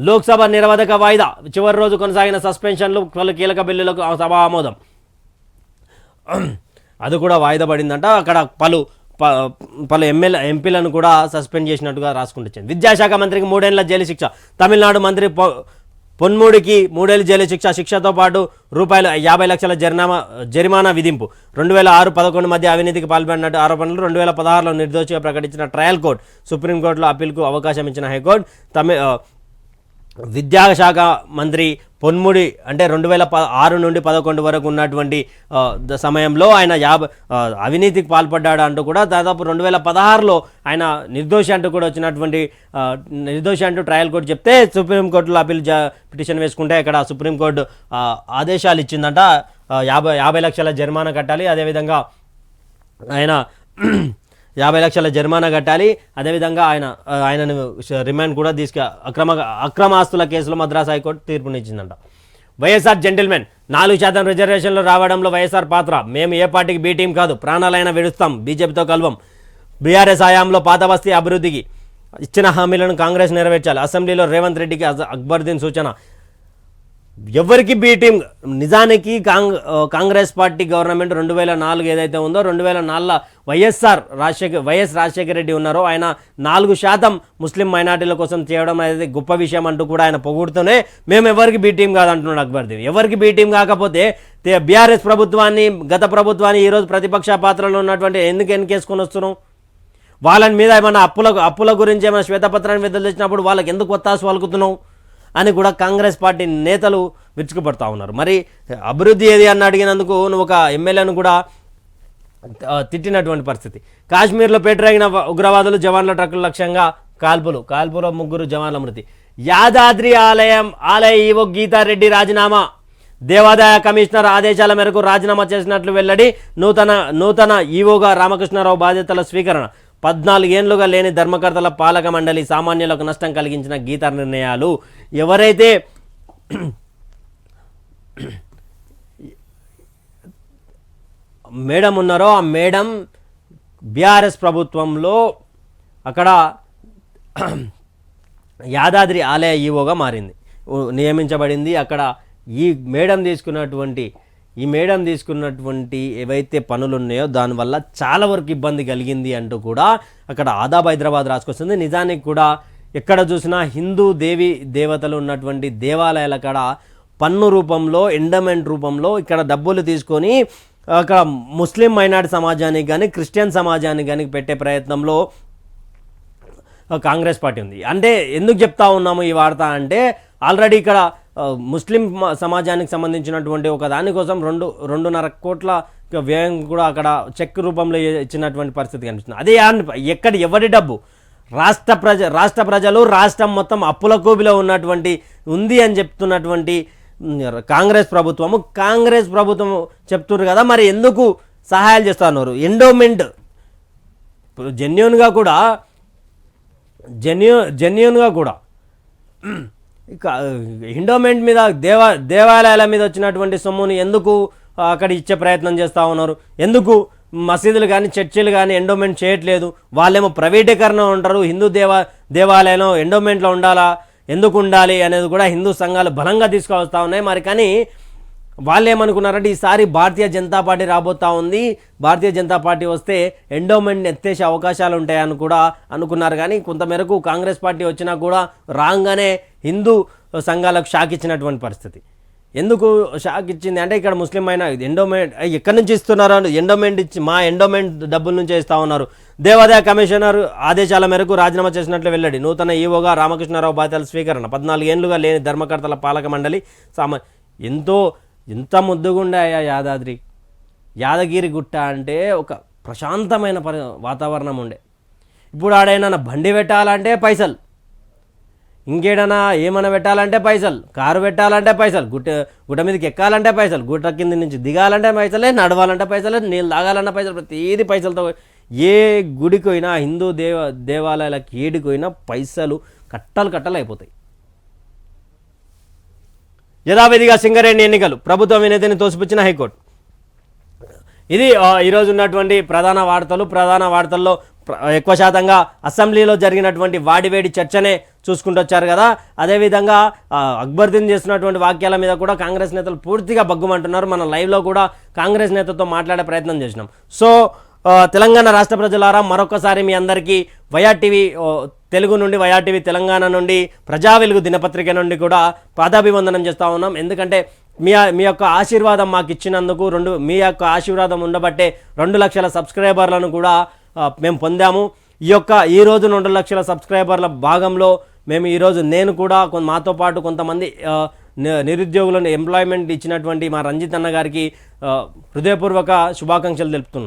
లోక్సభ నిరవధక వాయిదా. చివరి రోజు కొనసాగిన సస్పెన్షన్లు పలు కీలక బిల్లులకు సభ ఆమోదం అది కూడా వాయిదా పడిందంట. అక్కడ పలు ప- పలు ఎమ్మెల్యే ఎంపీలను కూడా సస్పెండ్ చేసినట్టుగా రాసుకుంటుంది విద్యాశాఖ మంత్రికి మూడేళ్ళ జైలు శిక్ష. తమిళనాడు మంత్రి పొ- పొన్మూడికి మూడేళ్ళ జైలు శిక్ష. శిక్షతో పాటు రూపాయలు యాభై లక్షల జరిమానా జరిమానా విధింపు. రెండు వేల ఆరు పదకొండు మధ్య అవినీతికి పాల్పడినట్టు ఆరోపణలు రెండు వేల పదహారులో నిర్దోషిగా ప్రకటించిన ట్రయల్ కోర్టు సుప్రీంకోర్టులో అప్పీల్కు అవకాశం ఇచ్చిన హైకోర్టు తమి విద్యాశాఖ మంత్రి పొన్ముడి అంటే రెండు వేల ప ఆరు నుండి పదకొండు వరకు ఉన్నటువంటి సమయంలో ఆయన యాభై అవినీతికి పాల్పడ్డాడు అంటూ కూడా దాదాపు రెండు వేల పదహారులో ఆయన నిర్దోషి అంటూ కూడా వచ్చినటువంటి నిర్దోషి అంటూ ట్రయల్ కోర్టు చెప్తే సుప్రీంకోర్టులో అప్పీల్ జ పిటిషన్ వేసుకుంటే ఇక్కడ సుప్రీంకోర్టు ఆదేశాలు ఇచ్చిందంట. యాభై యాభై లక్షల జరిమానా కట్టాలి. అదేవిధంగా ఆయన యాభై లక్షల జరిమానా కట్టాలి. అదేవిధంగా ఆయన ఆయనను రిమాండ్ కూడా తీసుకు అక్రమ అక్రమ ఆస్తుల కేసులో మద్రాసు హైకోర్టు తీర్పునిచ్చిందంట. వైఎస్ఆర్ జెంటిల్మెన్ నాలుగు శాతం రిజర్వేషన్లు రావడంలో వైఎస్ఆర్ పాత్ర. మేము ఏ పార్టీకి బీ టీం కాదు. ప్రాణాలైనా విడుస్తాం బీజేపీతో కలవం. బీఆర్ఎస్ హయాంలో పాతబస్తీ అభివృద్ధికి ఇచ్చిన హామీలను కాంగ్రెస్ నెరవేర్చాలి. అసెంబ్లీలో రేవంత్ రెడ్డికి అక్బర్దీన్ సూచన. ఎవరికి బీ టీం నిజానికి కాంగ్ కాంగ్రెస్ పార్టీ గవర్నమెంట్ రెండు వేల నాలుగు ఏదైతే ఉందో రెండు వేల నాలుగులో వైఎస్ఆర్ రాజశేఖర్ వైఎస్ రాజశేఖర రెడ్డి ఉన్నారో ఆయన నాలుగు శాతం ముస్లిం మైనార్టీల కోసం చేయడం అనేది గొప్ప విషయం అంటూ కూడా ఆయన పొగుడుతూనే మేము ఎవరికి బీ టీం కాదంటున్నాడు అక్బర్దీన్. ఎవరికి బీటీం కాకపోతే బీఆర్ఎస్ ప్రభుత్వాన్ని గత ప్రభుత్వాన్ని ఈరోజు ప్రతిపక్ష పాత్రలో ఉన్నటువంటి ఎందుకు ఎన్నికేసుకొని వస్తున్నాం వాళ్ళని మీద ఏమైనా అప్పుల అప్పుల గురించి ఏమైనా శ్వేతపత్రాన్ని విడుదల చేసినప్పుడు వాళ్ళకి ఎందుకు ఒత్తాసు పలుకుతున్నావు? అని కూడా కాంగ్రెస్ పార్టీ నేతలు విరుచుకుపడతా ఉన్నారు. మరి అభివృద్ధి ఏది అని అడిగినందుకు నువ్వు ఒక ఎమ్మెల్యేను కూడా తిట్టినటువంటి పరిస్థితి. కాశ్మీర్లో పేటరేగిన ఉగ్రవాదులు జవాన్ల ట్రక్కుల లక్ష్యంగా కాల్పులు కాల్పులో ముగ్గురు జవాన్ల మృతి. యాదాద్రి ఆలయం ఆలయ ఈవో గీతారెడ్డి రాజీనామా. దేవాదాయ కమిషనర్ ఆదేశాల మేరకు రాజీనామా చేసినట్లు వెల్లడి నూతన నూతన ఈవోగా రామకృష్ణారావు బాధ్యతల స్వీకరణ. పద్నాలుగేండ్లుగా లేని ధర్మకర్తల పాలక మండలి సామాన్యులకు నష్టం కలిగించిన గీత నిర్ణయాలు ఎవరైతే మేడం ఉన్నారో ఆ మేడం బీఆర్ఎస్ ప్రభుత్వంలో అక్కడ యాదాద్రి ఆలయ ఈవోగా మారింది. నియమించబడింది. అక్కడ ఈ మేడం తీసుకున్నటువంటి ఈ మేడం తీసుకున్నటువంటి ఏవైతే పనులు ఉన్నాయో దానివల్ల చాలా వరకు ఇబ్బంది కలిగింది అంటూ కూడా అక్కడ ఆదాబ్ హైదరాబాద్ రాసుకొస్తుంది. నిజానికి కూడా ఎక్కడ చూసినా హిందూ దేవి దేవతలు ఉన్నటువంటి దేవాలయాల కాడ పన్ను రూపంలో ఎండమెంట్ రూపంలో ఇక్కడ డబ్బులు తీసుకొని అక్కడ ముస్లిం మైనార్టీ సమాజానికి కానీ క్రిస్టియన్ సమాజానికి కానీ పెట్టే ప్రయత్నంలో కాంగ్రెస్ పార్టీ ఉంది. అంటే ఎందుకు చెప్తా ఉన్నాము ఈ వార్త అంటే ఆల్రెడీ ఇక్కడ ముస్లిం సమాజానికి సంబంధించినటువంటి ఒక దానికోసం రెండు రెండున్నర కోట్ల వ్యయం కూడా అక్కడ చెక్ రూపంలో ఇచ్చినటువంటి పరిస్థితి కనిపిస్తుంది. అదే ఎక్కడ ఎవరి డబ్బు? రాష్ట్ర ప్రజ రాష్ట్ర ప్రజలు రాష్ట్రం మొత్తం అప్పుల కోబిలో ఉన్నటువంటి ఉంది అని చెప్తున్నటువంటి కాంగ్రెస్ ప్రభుత్వము. కాంగ్రెస్ ప్రభుత్వం చెప్తున్నారు కదా మరి ఎందుకు సహాయాలు చేస్తున్నారు? ఎండోమెంట్. జెన్యున్గా కూడా జెన్యు జెన్యున్గా కూడా ఇక ఎండోమెంట్ మీద దేవా దేవాలయాల మీద వచ్చినటువంటి సొమ్ముని ఎందుకు అక్కడ ఇచ్చే ప్రయత్నం చేస్తూ ఉన్నారు? ఎందుకు మసీదులు కానీ చర్చిలు కానీ ఎండోమెంట్ చేయట్లేదు? వాళ్ళేమో ప్రైవేటీకరణ ఉంటారు హిందూ దేవా దేవాలయంలో ఎండోమెంట్లో ఉండాలా? ఎందుకు ఉండాలి అనేది కూడా హిందూ సంఘాలు బలంగా తీసుకువస్తూ ఉన్నాయి. మరి కానీ వాళ్ళు ఏమనుకున్నారంటే ఈసారి భారతీయ జనతా పార్టీ రాబోతా ఉంది. భారతీయ జనతా పార్టీ వస్తే ఎండోమెంట్ ఎత్తేసే అవకాశాలు ఉంటాయని కూడా అనుకున్నారు. కానీ కొంతమేరకు కాంగ్రెస్ పార్టీ వచ్చినా కూడా రాగానే హిందూ సంఘాలకు షాక్ ఇచ్చినటువంటి పరిస్థితి. ఎందుకు షాక్ ఇచ్చింది? అంటే ఇక్కడ ముస్లిం అయినా ఎండోమెంట్ ఎక్కడి నుంచి ఇస్తున్నారు? ఎండోమెంట్ ఇచ్చి మా ఎండోమెంట్ డబ్బుల నుంచి ఇస్తా ఉన్నారు. దేవాదాయ కమిషనర్ ఆదేశాల మేరకు రాజీనామా చేసినట్లు వెల్లడి. నూతన ఈవోగా రామకృష్ణారావు బాధ్యతల స్వీకరణ. పద్నాలుగేళ్ళుగా లేని ధర్మకర్తల పాలక మండలి సామ ఎంతో ఎంత ముద్దుగుండాయా యాదాద్రి. యాదగిరి గుట్ట అంటే ఒక ప్రశాంతమైన పరి వాతావరణం ఉండే. ఇప్పుడు ఆడైనా బండి పెట్టాలంటే పైసలు. ఇంకేడనా ఏమైనా పెట్టాలంటే పైసలు కారు పెట్టాలంటే పైసలు గుట్ట గుట్ట మీదకి ఎక్కాలంటే పైసలు గుట్ట కింద నుంచి దిగాలంటే పైసలే నడవాలంటే పైసలే నీళ్ళు తాగాలంటే పైసలు ప్రతిదీ పైసలతో. ఏ గుడికి హిందూ దేవ దేవాలయాలకు ఏడికి పైసలు కట్టలు కట్టలు అయిపోతాయి. యథావిధిగా సింగరేణి ఎన్నికలు ప్రభుత్వ వినేతిని తోసిపుచ్చిన హైకోర్టు. ఇది ఈరోజు ఉన్నటువంటి ప్రధాన వార్తలు ప్రధాన వార్తల్లో ఎక్కువ శాతంగా అసెంబ్లీలో జరిగినటువంటి వాడివేడి చర్చనే చూసుకుంటూ వచ్చారు కదా. అదేవిధంగా అక్బర్దీన్ చేస్తున్నటువంటి వాక్యాల మీద కూడా కాంగ్రెస్ నేతలు పూర్తిగా బగ్గుమంటున్నారు. మన లైవ్లో కూడా కాంగ్రెస్ నేతతో మాట్లాడే ప్రయత్నం చేసినాం. సో తెలంగాణ రాష్ట్ర ప్రజలారా మరొకసారి మీ అందరికీ వైఆర్టీవీ టీవీ తెలుగు నుండి వయా టీవీ తెలంగాణ నుండి ప్రజా వెలుగు దినపత్రిక నుండి కూడా పాదాభివందనం చేస్తూ ఉన్నాం. ఎందుకంటే మీ మీ యొక్క ఆశీర్వాదం మాకు ఇచ్చినందుకు రెండు మీ యొక్క ఆశీర్వాదం ఉండబట్టే రెండు లక్షల సబ్స్క్రైబర్లను కూడా మేము పొందాము. ఈ యొక్క ఈ రోజు రెండు లక్షల సబ్స్క్రైబర్ల భాగంలో మేము ఈరోజు నేను కూడా కొ- మాతో పాటు కొంతమంది ని- నిరుద్యోగులను ఎంప్లాయ్మెంట్ ఇచ్చినటువంటి మా రంజిత్ అన్న గారికి హృదయపూర్వక శుభాకాంక్షలు తెలుపుతున్నాం.